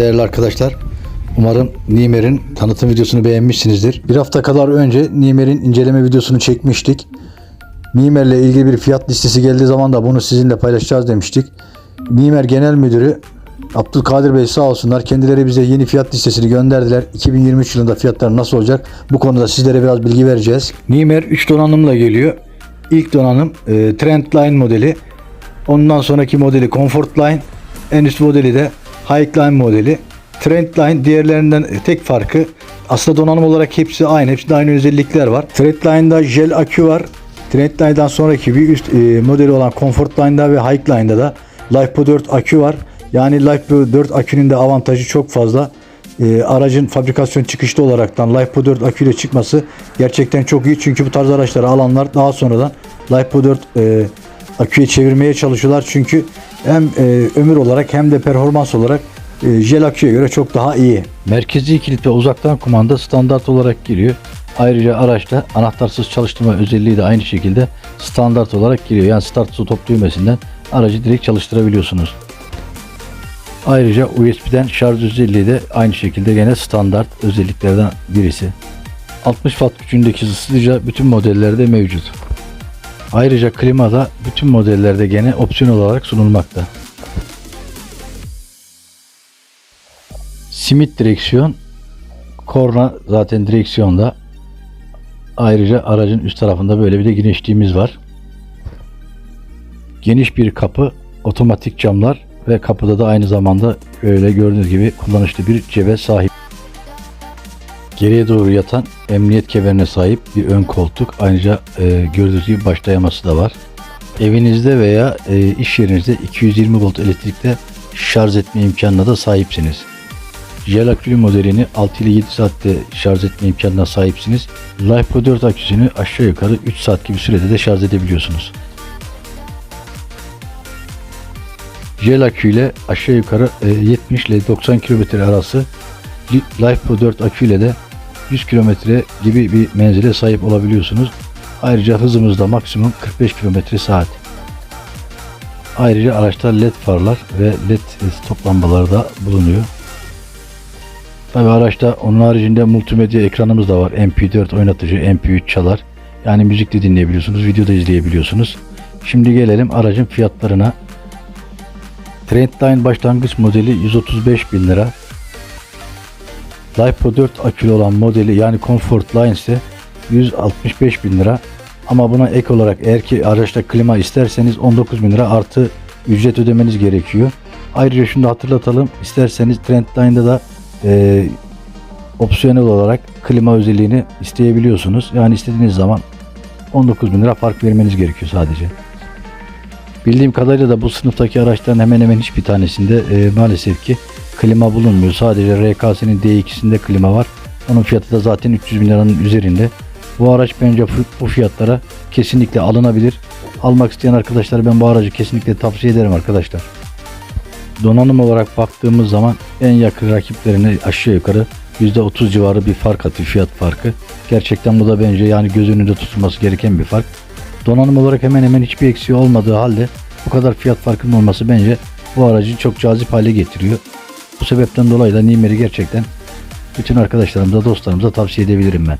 değerli arkadaşlar. Umarım Nimer'in tanıtım videosunu beğenmişsinizdir. Bir hafta kadar önce Nimer'in inceleme videosunu çekmiştik. Nimer'le ilgili bir fiyat listesi geldiği zaman da bunu sizinle paylaşacağız demiştik. Nimer Genel Müdürü Abdülkadir Bey sağ olsunlar kendileri bize yeni fiyat listesini gönderdiler. 2023 yılında fiyatlar nasıl olacak? Bu konuda sizlere biraz bilgi vereceğiz. Nimer 3 donanımla geliyor. İlk donanım e, Trendline modeli. Ondan sonraki modeli Comfortline. En üst modeli de Highline modeli. Trendline diğerlerinden tek farkı aslında donanım olarak hepsi aynı. Hepsinde aynı özellikler var. Trendline'da jel akü var. Trendline'dan sonraki bir üst e, modeli olan Comfortline'da ve Highline'da da LiFePro 4 akü var. Yani LiFePro 4 akünün de avantajı çok fazla. E, aracın fabrikasyon çıkışlı olaraktan LiFePro 4 aküyle çıkması gerçekten çok iyi. Çünkü bu tarz araçları alanlar daha sonradan LiFePro 4 e, aküye çevirmeye çalışıyorlar. Çünkü hem e, ömür olarak hem de performans olarak e, jel aküye göre çok daha iyi. Merkezi kilit ve uzaktan kumanda standart olarak geliyor. Ayrıca araçta anahtarsız çalıştırma özelliği de aynı şekilde standart olarak geliyor. Yani start stop düğmesinden aracı direkt çalıştırabiliyorsunuz. Ayrıca USB'den şarj özelliği de aynı şekilde gene standart özelliklerden birisi. 60 watt gücündeki ısıtıcı bütün modellerde mevcut. Ayrıca klima da bütün modellerde gene opsiyon olarak sunulmakta. Simit direksiyon, korna zaten direksiyonda. Ayrıca aracın üst tarafında böyle bir de güneşliğimiz var. Geniş bir kapı, otomatik camlar ve kapıda da aynı zamanda öyle gördüğünüz gibi kullanışlı bir cebe sahip. Geriye doğru yatan emniyet kemerine sahip bir ön koltuk. Ayrıca e, gördüğünüz gibi baş dayaması da var. Evinizde veya e, iş yerinizde 220 volt elektrikle şarj etme imkanına da sahipsiniz. Jel akülü modelini 6 ile 7 saatte şarj etme imkanına sahipsiniz. LiFePro 4 aküsünü aşağı yukarı 3 saat gibi sürede de şarj edebiliyorsunuz. Jel aküyle aşağı yukarı e, 70 ile 90 km arası LiFePro 4 aküyle de 100 km gibi bir menzile sahip olabiliyorsunuz. Ayrıca hızımız da maksimum 45 km saat. Ayrıca araçta led farlar ve led stop lambaları da bulunuyor. Tabi araçta onun haricinde multimedya ekranımız da var. MP4 oynatıcı, MP3 çalar. Yani müzik de dinleyebiliyorsunuz, video da izleyebiliyorsunuz. Şimdi gelelim aracın fiyatlarına. Trendline başlangıç modeli 135 bin lira. LiPo 4 akülü olan modeli yani Comfort Line ise 165 bin lira. Ama buna ek olarak eğer ki araçta klima isterseniz 19 bin lira artı ücret ödemeniz gerekiyor. Ayrıca şunu da hatırlatalım. İsterseniz Trendline'da da e, opsiyonel olarak klima özelliğini isteyebiliyorsunuz. Yani istediğiniz zaman 19 bin lira fark vermeniz gerekiyor sadece. Bildiğim kadarıyla da bu sınıftaki araçların hemen hemen hiçbir tanesinde e, maalesef ki klima bulunmuyor. Sadece RKS'nin D2'sinde klima var. Onun fiyatı da zaten 300 bin liranın üzerinde. Bu araç bence bu fiyatlara kesinlikle alınabilir. Almak isteyen arkadaşlar ben bu aracı kesinlikle tavsiye ederim arkadaşlar. Donanım olarak baktığımız zaman en yakın rakiplerine aşağı yukarı %30 civarı bir fark atıyor fiyat farkı. Gerçekten bu da bence yani göz önünde tutulması gereken bir fark. Donanım olarak hemen hemen hiçbir eksiği olmadığı halde bu kadar fiyat farkının olması bence bu aracı çok cazip hale getiriyor. Bu sebepten dolayı da Nimer'i gerçekten bütün arkadaşlarımıza, dostlarımıza tavsiye edebilirim ben.